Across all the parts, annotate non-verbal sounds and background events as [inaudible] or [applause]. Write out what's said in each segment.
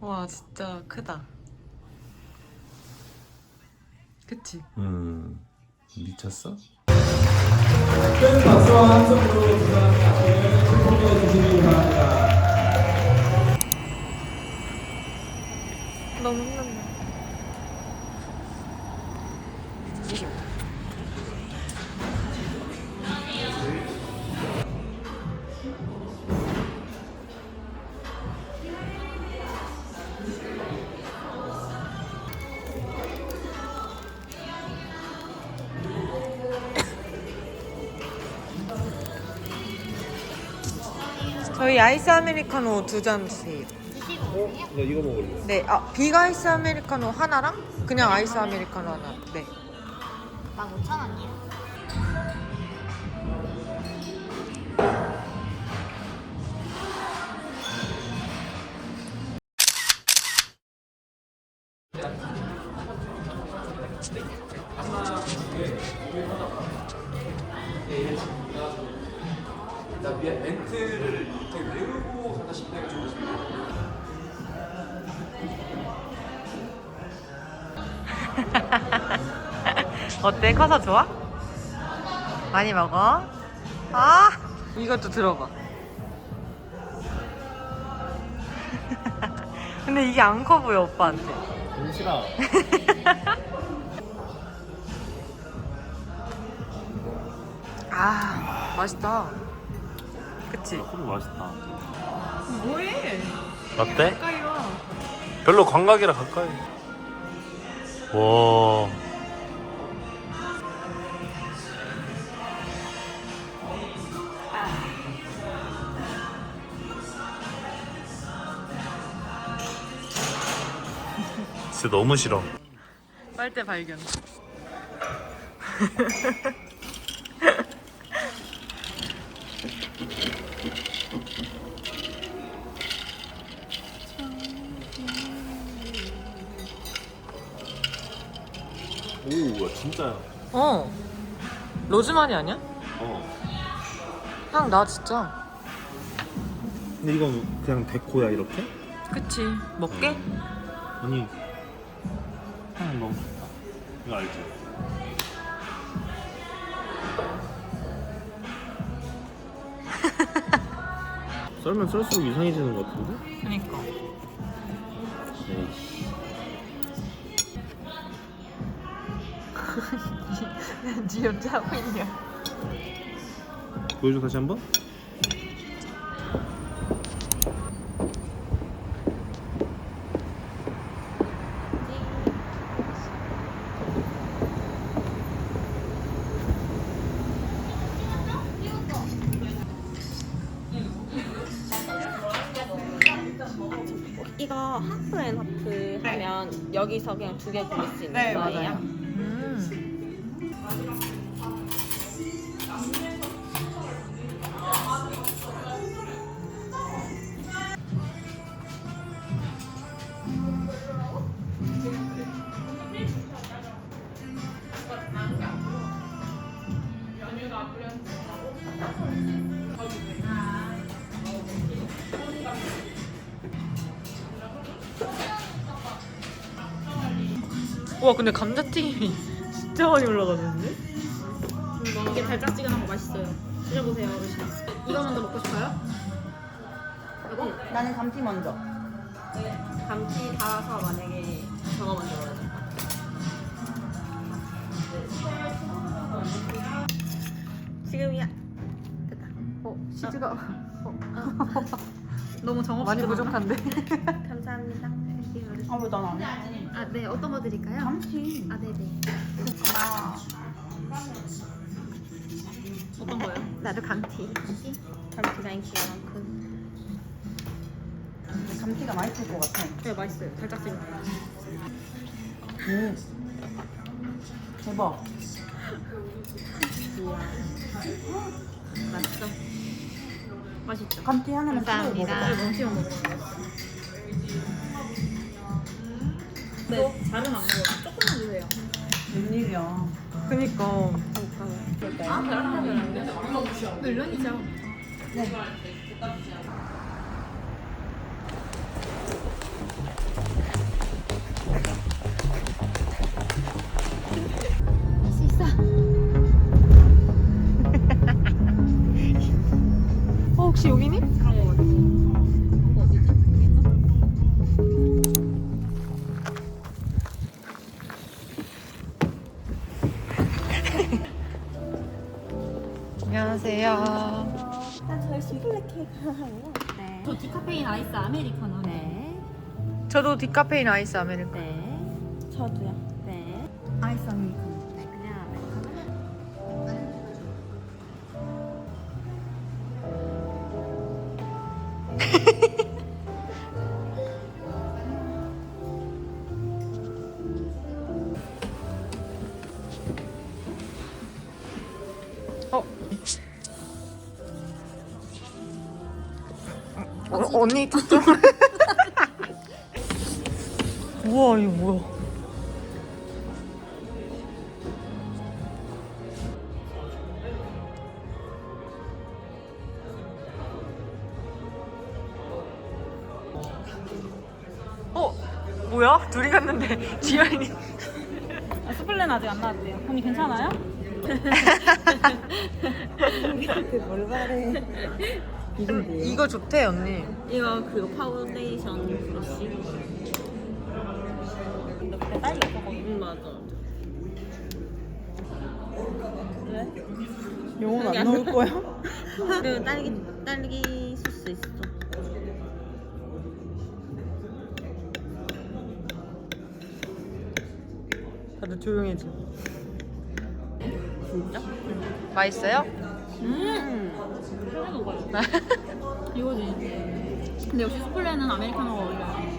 와 진짜 크다. 그치? 음 미쳤어? 큰 박수와 함성으로 주시기 바랍니다. 너무 힘든데. 저희 아이스 아메리카노 두잔주 세요. 나 이거 먹을래 네, 아, 빅 아이스 아메리카노 하나랑 그냥 아이스 아메리카노 하나. 네. 15,000원이요? [laughs] 어때? 커서 좋아? 많이 먹어? 아! 이것도 들어봐. [laughs] 근데 이게 안 커 보여, 오빠한테. 싫어 [laughs] 아, 맛있다. 그치? 너무 맛있다 뭐해? 어때? 가까이 와. 별로 광각이라 가까이 와 진짜 너무 싫어 빨대 발견. [laughs] 오 진짜야 어. 로즈마리 아니야? 어 향 나 진짜. 근데 이건 그냥 데코야 이렇게? 그치. 먹게? 아니 향 너무 좋다 이거 알지? [laughs] 썰면 썰수록 이상해지는 것 같은데? 그니까. 니 혼자 하고 있냐? 보여줘 다시 한번? 이거 하프 앤 하프 하면 여기서 그냥 두 개 고를 수 있는 네, 거예요? 맞아요. 음. 와 근데 감자튀김이 진짜 많이 올라가는데? 이게 달짝지근한 거 맛있어요. 드셔보세요, 어르신. 이거 먼저 먹고 싶어요? 이거? 나는 감튀 먼저. 감튀 달아서 만약에 저거 먼저 먹어요. 지금이야. 됐다. 어, 시즈가. 어. [laughs] 너무 정없이 많이 부족한데? [laughs] 감사합니다. 아, 왜난안 해? 아, 네. 어떤 거 드릴까요? 감튀. 아, 네 네. 고마워. 어떤 거요? 나도 감튀. 감튀? 많고. 감튀가 맛있을 것 같아. 네, 맛있어요. 달짝지근. 음. 대박. 맛있어. 맛있죠? 감튀 하나만 찍어 감사합니다. 먹어봐. 멍치만 먹어요. 네, 잘은 안 먹어요. 조금만 주세요. 웬일이야. 그니까. 아, 별로 물론이죠. [laughs] 어, 혹시 여기니? 안녕하세요. 저 디카페인 아이스 아메리카노. 네. 저도 디카페인 아이스 아메리카노. 네. 저도요. 네. 아이스 아메리카노. 네, 그냥 아메리카노. [laughs] 어. 어, 언니 좀. 우와 이거 뭐야? 어 뭐야? 둘이 갔는데 [laughs] 지연이 아, 스플렌 아직 안 나왔대요. 언니 괜찮아요? [laughs] 이거 좋대 언니. 이거 그 파운데이션 브러쉬. 그때 딸기 없었거든. 응, 맞아. 영혼 안 나올 거야? [laughs] 그 딸기 딸기 소스 있어. 다들 조용해져. 진짜? 맛있어요? 음. 편해 먹어요. 이거지. 근데 역시 스플레는 아메리카노가 어울려요.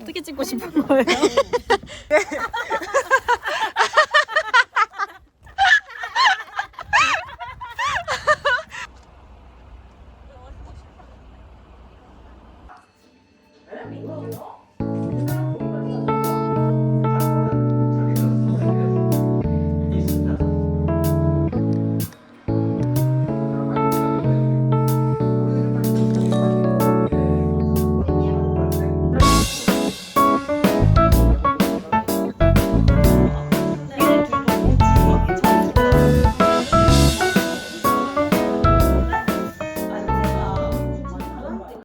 어떻게 찍고 싶은 거예요? [laughs] 你问我。